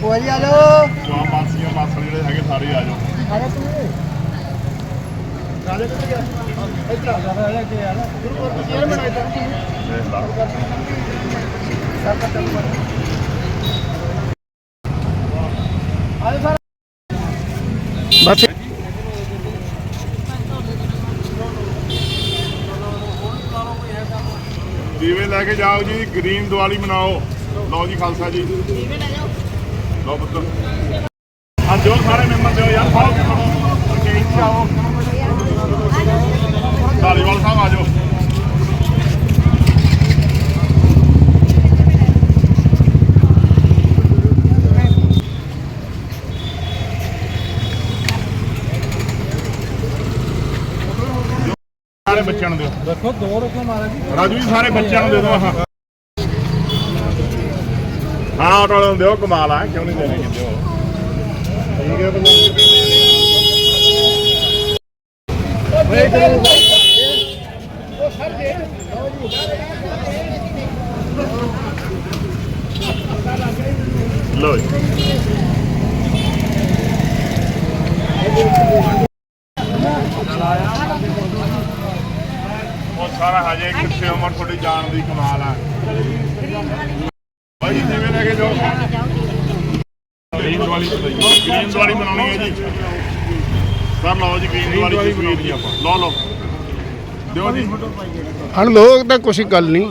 ਕੋਈ ਆ ਲੋ ਆ ਮਾਸੀਆਂ ਮਾਸੜ ਜਿਹੜੇ ਹੈਗੇ ਸਾਰੇ ਆ ਜਾਓ। ਅਰੇ ਤੂੰ। ਰਾਜੇ ਕਿੱਥੇ ਗਿਆ ਇੱਧਰ ਆ ਰਾਜਾ ਕੇ ਆ ਨਾ ਗੁਰੂ ਘਰ ਚੇਅਰਮੈਨ ਆਇਆ ਤੂੰ। ਦੇਖ ਲਾ। ਬਸ। ਦੀਵੇ ਲੈ ਕੇ ਜਾਓ ਜੀ, ਗ੍ਰੀਨ ਦੀਵਾਲੀ ਮਨਾਓ। ਲਓ ਜੀ ਖਾਲਸਾ ਜੀ। ਦੀਵੇ ਲੈ ਜਾਓ ਲਓ ਪੁੱਤਰ। ਆ ਜੋ ਸਾਰੇ ਮੈਂਬਰ ਦਿਓ ਯਾਰ ਫਾਓ ਕੇ ਫੜੋ ਓਕੇ ਇੱਥੇ ਆਓ ਧਾਲੀਵਾਲ ਸਾਹਿਬ ਆ ਜਾਓ ਸਾਰੇ ਬੱਚਿਆਂ ਨੂੰ ਦਿਓ। ਦੇਖੋ ਦੋ ਰਕਮ ਮਾਰਾ ਜੀ। ਰਾਜੂ ਜੀ ਸਾਰੇ ਬੱਚਿਆਂ ਨੂੰ ਦੇ ਦਿਓ ਹਾਂ। ਹਾਂ ਆਟੋ ਵਾਲੇ ਨੂੰ ਦਿਓ ਕਮਾਲ ਆ ਕਿਉਂ ਨਹੀਂ ਦੇਣੇ? ਕਿਤੇ ਠੀਕ ਹੈ ਲੋ ਜੀ। ਸਾਰਾ ਹਜੇ ਕਿੱਥੇ ਉਮਰ ਤੁਹਾਡੀ ਜਾਣ ਦੀ ਕਮਾਲ ਆ। ਭਾਈ ਜਿਵੇਂ ਲੈ ਕੇ ਜਾਓ? ਗ੍ਰੀਨ ਵਾਲੀ ਗ੍ਰੀਨ ਵਾਲੀ ਬਣਾਉਣੀ ਹੈ ਜੀ। ਸਰ ਲਓ ਜੀ ਗ੍ਰੀਨ ਵਾਲੀ ਤਸਵੀਰ ਜੀ ਆਪਾਂ। ਲਓ ਲਓ। ਦਿਓ ਜੀ। ਹਣ ਲੋਕ ਤਾਂ ਕੁਛ ਗੱਲ ਨਹੀਂ।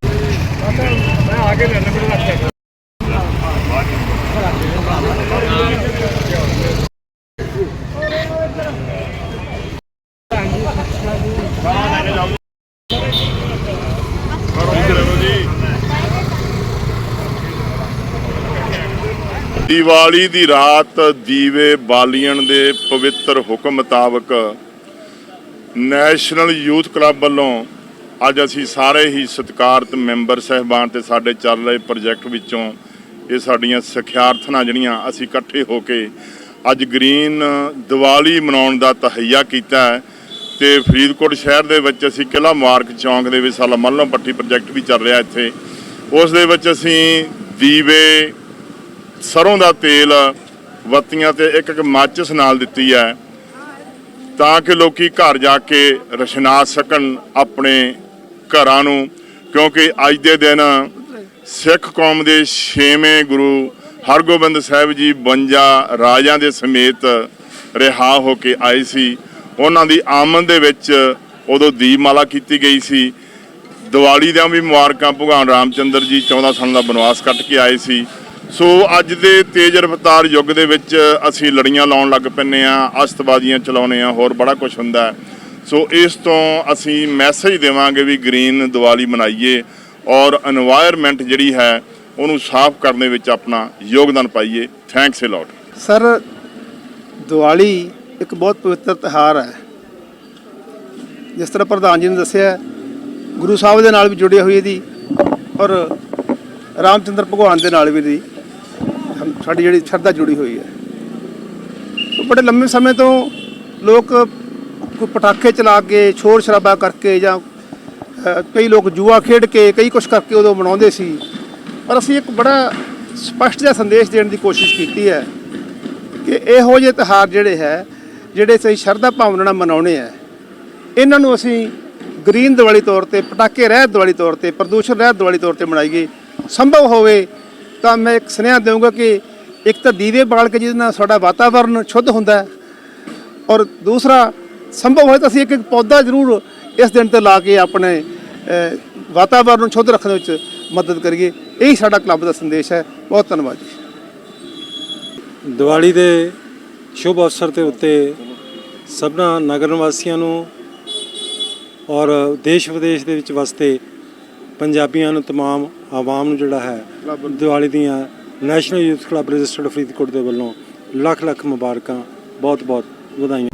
ਮੈਂ ਆ ਕੇ ਲੈਣਾ ਮੈਨੂੰ ਰੱਖਿਆ ਸਾਰਾ ਲੈ ਕੇ ਜਾਓ ਕਰੋ ਜੀ ਕਰੋ ਜੀ ਦੀਵਾਲੀ ਦੀ ਰਾਤ ਦੀਵੇ ਬਾਲੀਣ ਦੇ ਪਵਿੱਤਰ ਹੁਕਮ ਮੁਤਾਬਕ ਨੈਸ਼ਨਲ ਯੂਥ ਕਲੱਬ ਵੱਲੋਂ ਅੱਜ ਅਸੀਂ ਸਾਰੇ ਹੀ ਸਤਿਕਾਰਤ ਮੈਂਬਰ, ਸਹਿਬਾਨ ਤੇ ਸਾਡੇ ਚੱਲ ਰਹੇ ਪ੍ਰੋਜੈਕਟ ਵਿੱਚੋਂ ਇਹ ਸਾਡੀਆਂ ਸਿੱਖਿਆਰਥਣਾਂ ਜਿਹੜੀਆਂ ਅਸੀਂ ਇਕੱਠੇ ਹੋ ਕੇ ਅੱਜ ਗ੍ਰੀਨ ਦੀਵਾਲੀ ਮਨਾਉਣ ਦਾ ਤਹਈਆ ਕੀਤਾ ਹੈ ਤੇ ਫਰੀਦਕੋਟ ਸ਼ਹਿਰ ਦੇ ਵਿੱਚ ਅਸੀਂ ਕਿਲਾ ਮਾਰਕ ਚੌਂਕ ਦੇ ਵਿੱਚ ਸਾਲਾ ਮੱਲੋਂ ਪੱਟੀ ਪ੍ਰੋਜੈਕਟ ਵੀ ਚੱਲ ਰਿਹਾ ਇੱਥੇ। ਉਸ ਦੇ ਵਿੱਚ ਅਸੀਂ ਦੀਵੇ, ਸਰੋਂ ਦਾ ਤੇਲ ਬੱਤੀਆਂ ਤੇ ਇੱਕ ਇੱਕ ਮਾਚਿਸ ਨਾਲ ਦਿੱਤੀ ਹੈ ਤਾਂ ਕਿ ਲੋਕੀ ਘਰ ਜਾ ਕੇ ਰਸ਼ਨਾ ਸਕਣ ਆਪਣੇ ਘਰਾਂ ਨੂੰ, ਕਿਉਂਕਿ ਅੱਜ ਦੇ ਦਿਨ ਸਿੱਖ ਕੌਮ ਦੇ ਛੇਵੇਂ ਗੁਰੂ ਹਰਗੋਬਿੰਦ ਸਾਹਿਬ ਜੀ 52 ਰਾਜਿਆਂ ਦੇ ਸਮੇਤ ਰਿਹਾ ਹੋ ਕੇ ਆਏ ਸੀ। ਉਹਨਾਂ ਦੀ ਆਮਦ ਦੇ ਵਿੱਚ ਉਦੋਂ ਦੀਪਮਾਲਾ ਕੀਤੀ ਗਈ ਸੀ। ਦੀਵਾਲੀ ਦੀਆਂ ਵੀ ਮੁਬਾਰਕਾਂ ਭਗਵਾਨ ਰਾਮਚੰਦਰ ਜੀ 14 ਸਾਲ ਦਾ ਬਨਵਾਸ ਕੱਟ ਕੇ ਆਏ ਸੀ। ਸੋ ਅੱਜ ਦੇ ਤੇਜ਼ ਰਫ਼ਤਾਰ ਯੁੱਗ ਦੇ ਵਿੱਚ ਅਸੀਂ ਲੜੀਆਂ ਲਾਉਣ ਲੱਗ ਪੈਂਦੇ ਆ ਅਸਤਬਾਜ਼ੀਆਂ ਚਲਾਉਨੇ ਆ ਹੋਰ ਬੜਾ ਕੁਝ ਹੁੰਦਾ ਸੋ ਇਸ ਤੋਂ ਅਸੀਂ ਮੈਸੇਜ ਦੇਵਾਂਗੇ ਵੀ ਗ੍ਰੀਨ ਦੀਵਾਲੀ ਮਨਾਈਏ। ਔਰ এনवायरमेंट ਜਿਹੜੀ ਹੈ, ਉਹਨੂੰ ਸਾਫ਼ ਕਰਨ ਦੇ ਵਿੱਚ ਆਪਣਾ ਯੋਗਦਾਨ ਪਾਈਏ। Thanks a lot sir Diwali ਇੱਕ ਬਹੁਤ ਪਵਿੱਤਰ ਤਿਹਾਰ ਹੈ। ਜਿਸ ਤਰ੍ਹਾਂ ਪ੍ਰਧਾਨ ਜੀ ਨੇ ਦੱਸਿਆ, ਗੁਰੂ ਸਾਹਿਬ ਦੇ ਨਾਲ ਵੀ ਜੁੜੇ ਹੋਈ ਇਹਦੀ ਔਰ ਰਾਮਚੰਦਰ ਭਗਵਾਨ ਦੇ ਨਾਲ ਵੀ ਦੀ ਸਾਡੀ ਜਿਹੜੀ ਸ਼ਰਧਾ ਜੁੜੀ ਹੋਈ ਹੈ। ਬੜੇ ਲੰਮੇ ਸਮੇਂ ਤੋਂ ਲੋਕ ਕੋਈ ਪਟਾਕੇ ਚਲਾ ਕੇ, ਸ਼ੋਰ ਸ਼ਰਾਬਾ ਕਰਕੇ ਜਾਂ ਕਈ ਲੋਕ ਜੂਆ ਖੇਡ ਕੇ ਕਈ ਕੁਝ ਕਰਕੇ ਉਦੋਂ ਮਨਾਉਂਦੇ ਸੀ। ਪਰ ਅਸੀਂ ਇੱਕ ਬੜਾ ਸਪਸ਼ਟ ਜਿਹਾ ਸੰਦੇਸ਼ ਦੇਣ ਦੀ ਕੋਸ਼ਿਸ਼ ਕੀਤੀ ਹੈ ਕਿ ਇਹੋ ਜਿਹੇ ਤਿਉਹਾਰ ਜਿਹੜੇ ਹੈ, ਜਿਹੜੇ ਅਸੀਂ ਸ਼ਰਧਾ ਭਾਵਨਾ ਨਾਲ ਮਨਾਉਣੇ ਆ ਇਹਨਾਂ ਨੂੰ ਅਸੀਂ ਗ੍ਰੀਨ ਦੀਵਾਲੀ ਤੌਰ ਤੇ, ਪਟਾਕੇ ਰਹਿਤ ਦੀਵਾਲੀ ਤੌਰ ਤੇ, ਪ੍ਰਦੂਸ਼ਣ ਰਹਿਤ ਦੀਵਾਲੀ ਤੌਰ ਤੇ ਮਨਾਈਏ। ਸੰਭਵ ਹੋਵੇ ਤਾਂ ਮੈਂ ਇੱਕ ਸੁਨੇਹਾ ਦੇਵਾਂਗਾ ਕਿ ਇੱਕ ਤਾਂ ਦੀਵੇ ਬਾਲ ਕੇ ਜਿਹਦੇ ਨਾਲ ਸਾਡਾ ਵਾਤਾਵਰਨ ਸ਼ੁੱਧ ਹੁੰਦਾ ਹੈ ਔਰ ਦੂਸਰਾ, ਸੰਭਵ ਹੋਵੇ ਤਾਂ ਅਸੀਂ ਇੱਕ ਇੱਕ ਪੌਦਾ ਜ਼ਰੂਰ ਇਸ ਦਿਨ ਤੇ ਲਾ ਕੇ ਆਪਣੇ ਅ, ਵਾਤਾਵਰਨ ਨੂੰ ਸ਼ੁੱਧ ਰੱਖਣ ਵਿੱਚ ਮਦਦ ਕਰੀਏ ਇਹੀ ਸਾਡਾ ਕਲੱਬ ਦਾ ਸੰਦੇਸ਼ ਹੈ ਬਹੁਤ ਧੰਨਵਾਦ ਜੀ ਦੀਵਾਲੀ ਦੇ ਸ਼ੁਭ ਅਵਸਰ ਦੇ ਉੱਤੇ ਸਭਨਾ ਨਗਰ ਨਿਵਾਸੀਆਂ ਨੂੰ ਔਰ ਦੇਸ਼ ਵਿਦੇਸ਼ ਦੇ ਵਿੱਚ ਵਸਦੇ ਪੰਜਾਬੀਆਂ ਨੂੰ तमाम ਆਵਾਮ ਨੂੰ ਜਿਹੜਾ ਹੈ ਦੀਵਾਲੀ ਦੀਆਂ national youth club registered Faridkot ਦੇ ਵੱਲੋਂ ਲੱਖ ਲੱਖ ਮੁਬਾਰਕਾਂ ਬਹੁਤ ਬਹੁਤ ਵਧਾਈਆਂ